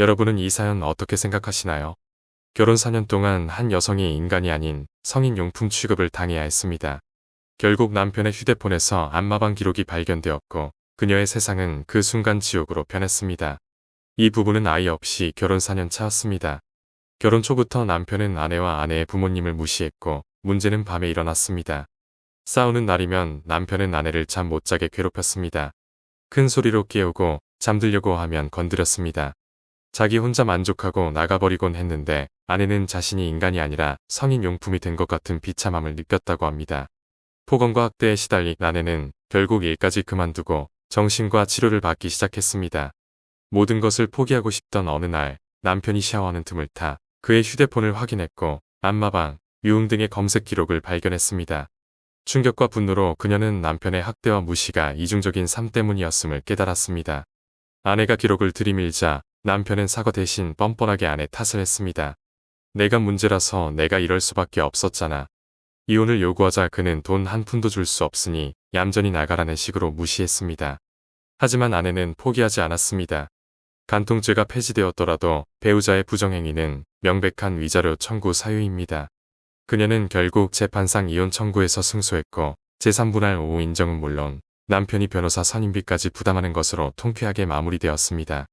여러분은 이 사연 어떻게 생각하시나요? 결혼 4년 동안 한 여성이 인간이 아닌 성인 용품 취급을 당해야 했습니다. 결국 남편의 휴대폰에서 안마방 기록이 발견되었고 그녀의 세상은 그 순간 지옥으로 변했습니다. 이 부부는 아이 없이 결혼 4년 차였습니다. 결혼 초부터 남편은 아내와 아내의 부모님을 무시했고 문제는 밤에 일어났습니다. 싸우는 날이면 남편은 아내를 잠 못 자게 괴롭혔습니다. 큰 소리로 깨우고 잠들려고 하면 건드렸습니다. 자기 혼자 만족하고 나가버리곤 했는데 아내는 자신이 인간이 아니라 성인 용품이 된 것 같은 비참함을 느꼈다고 합니다. 폭언과 학대에 시달린 아내는 결국 일까지 그만두고 정신과 치료를 받기 시작했습니다. 모든 것을 포기하고 싶던 어느 날 남편이 샤워하는 틈을 타 그의 휴대폰을 확인했고 안마방, 유흥 등의 검색 기록을 발견했습니다. 충격과 분노로 그녀는 남편의 학대와 무시가 이중적인 삶 때문이었음을 깨달았습니다. 아내가 기록을 들이밀자 남편은 사과 대신 뻔뻔하게 아내 탓을 했습니다. 내가 문제라서 내가 이럴 수밖에 없었잖아. 이혼을 요구하자 그는 돈 한 푼도 줄 수 없으니 얌전히 나가라는 식으로 무시했습니다. 하지만 아내는 포기하지 않았습니다. 간통죄가 폐지되었더라도 배우자의 부정행위는 명백한 위자료 청구 사유입니다. 그녀는 결국 재판상 이혼 청구에서 승소했고 제3분할 5 인정은 물론 남편이 변호사 선임비까지 부담하는 것으로 통쾌하게 마무리되었습니다.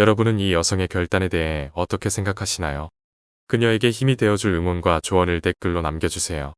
여러분은 이 여성의 결단에 대해 어떻게 생각하시나요? 그녀에게 힘이 되어줄 응원과 조언을 댓글로 남겨주세요.